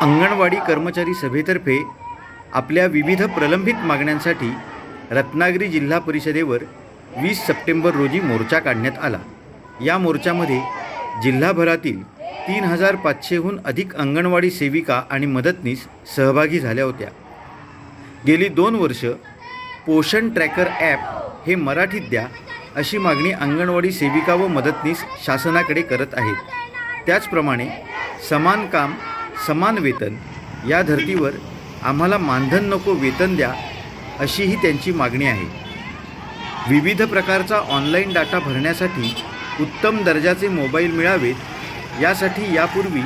अंगणवाडी कर्मचारी सभेतर्फे आपल्या विविध प्रलंबित मागण्यांसाठी रत्नागिरी जिल्हा परिषदेवर वीस सप्टेंबर रोजी मोर्चा काढण्यात आला. या मोर्चामध्ये जिल्हाभरातील तीन हजार पाचशेहून अधिक अंगणवाडी सेविका आणि मदतनीस सहभागी झाल्या होत्या. गेली दोन वर्ष पोषण ट्रॅकर ॲप हे मराठीत द्या अशी मागणी अंगणवाडी सेविका व मदतनीस शासनाकडे करत आहेत. त्याचप्रमाणे समान काम समान वेतन या धर्तीवर आम्हाला मानधन नको वेतन द्या अशीही त्यांची मागणी आहे. विविध प्रकारचा ऑनलाईन डाटा भरण्यासाठी उत्तम दर्जाचे मोबाईल मिळावेत यासाठी यापूर्वी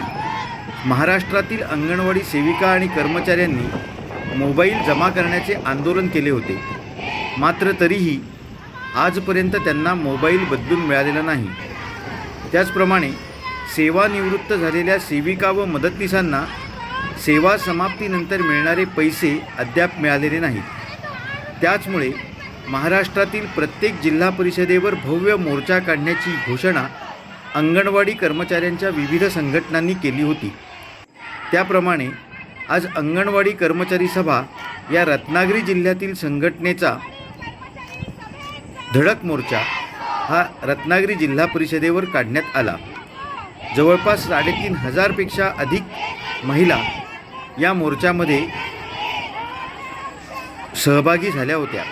महाराष्ट्रातील अंगणवाडी सेविका आणि कर्मचाऱ्यांनी मोबाईल जमा करण्याचे आंदोलन केले होते. मात्र तरीही आजपर्यंत त्यांना मोबाईल बदलून मिळालेला नाही. त्याचप्रमाणे सेवानिवृत्त झालेल्या सेविका व मदतनीसांना सेवा समाप्तीनंतर मिळणारे पैसे अद्याप मिळालेले नाहीत. त्याचमुळे महाराष्ट्रातील प्रत्येक जिल्हा परिषदेवर भव्य मोर्चा काढण्याची घोषणा अंगणवाडी कर्मचाऱ्यांच्या विविध संघटनांनी केली होती. त्याप्रमाणे आज अंगणवाडी कर्मचारी सभा या रत्नागिरी जिल्ह्यातील संघटनेचा धडक मोर्चा हा रत्नागिरी जिल्हा परिषदेवर काढण्यात आला. जवळपास साडेतीन हजारपेक्षा अधिक महिला या मोर्चामध्ये सहभागी झाल्या होत्या.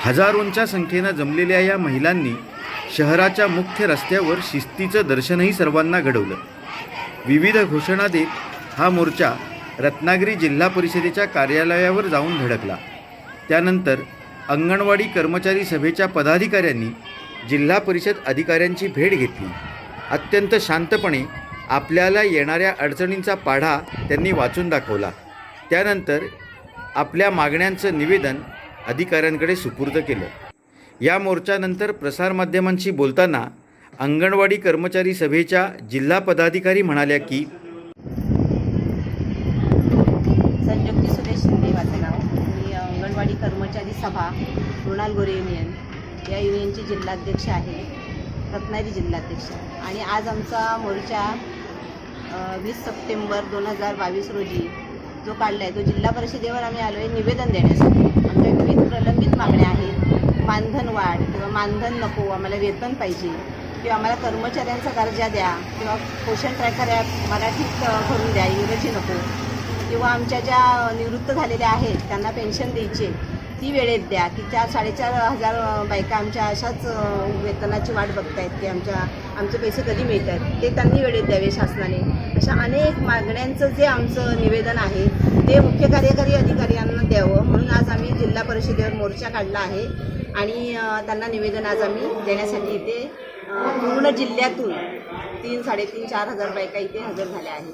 हजारोंच्या संख्येनं जमलेल्या या महिलांनी शहराच्या मुख्य रस्त्यावर शिस्तीचं दर्शनही सर्वांना घडवलं. विविध घोषणा देत हा मोर्चा रत्नागिरी जिल्हा परिषदेच्या कार्यालयावर जाऊन धडकला. त्यानंतर अंगणवाडी कर्मचारी सभेच्या पदाधिकाऱ्यांनी जिल्हा परिषद अधिकाऱ्यांची भेट घेतली. अत्यंत शांतपणे आपल्याला येणाऱ्या अडचणींचा पाढा त्यांनी वाचून दाखवला. त्यानंतर आपल्या मागण्यांचं निवेदन अधिकाऱ्यांकडे सुपूर्द केलं. या मोर्चानंतर प्रसारमाध्यमांशी बोलताना अंगणवाडी कर्मचारी सभेच्या जिल्हा पदाधिकारी म्हणाल्या की संयुक्ती सुरेश शिंदे माझं नाव. मी अंगणवाडी कर्मचारी सभा मृणाल गोरे युनियन या युनियनची जिल्हाध्यक्ष आहे. रत्नागिरी जिल्हाध्यक्ष आणि आज आमचा मोर्चा वीस सप्टेंबर दोन हजार बावीस रोजी जो काढला आहे तो जिल्हा परिषदेवर आम्ही आलो आहे निवेदन देण्यासाठी. आमच्या विविध प्रलंबित मागण्या आहेत. मानधन वाढ किंवा मानधन नको आम्हाला वेतन पाहिजे किंवा आम्हाला कर्मचाऱ्यांचा दर्जा द्या किंवा पोषण ट्रॅकर ॲप मराठीत करून द्या इंग्रजी नको. किंवा आमच्या ज्या निवृत्त झालेल्या आहेत त्यांना पेन्शन द्यायची. ती वेळेत द्या. की चार साडेचार हजार बायका आमच्या अशाच वेतनाची वाट बघतायत की आमच्या आमचे पैसे कधी मिळतात? ते त्यांनी वेळेत द्यावे शासनाने. अशा अनेक मागण्यांचं जे आमचं निवेदन आहे ते मुख्य कार्यकारी अधिकाऱ्यांना द्यावं. म्हणून आज आम्ही जिल्हा परिषदेवर मोर्चा काढला आहे आणि त्यांना निवेदन आज आम्ही देण्यासाठी इथे पूर्ण जिल्ह्यातून तीन साडेतीन चार हजार बायका इथे हजर झाल्या आहेत.